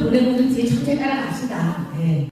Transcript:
노래보는 제 천재 따라갑시다. 네.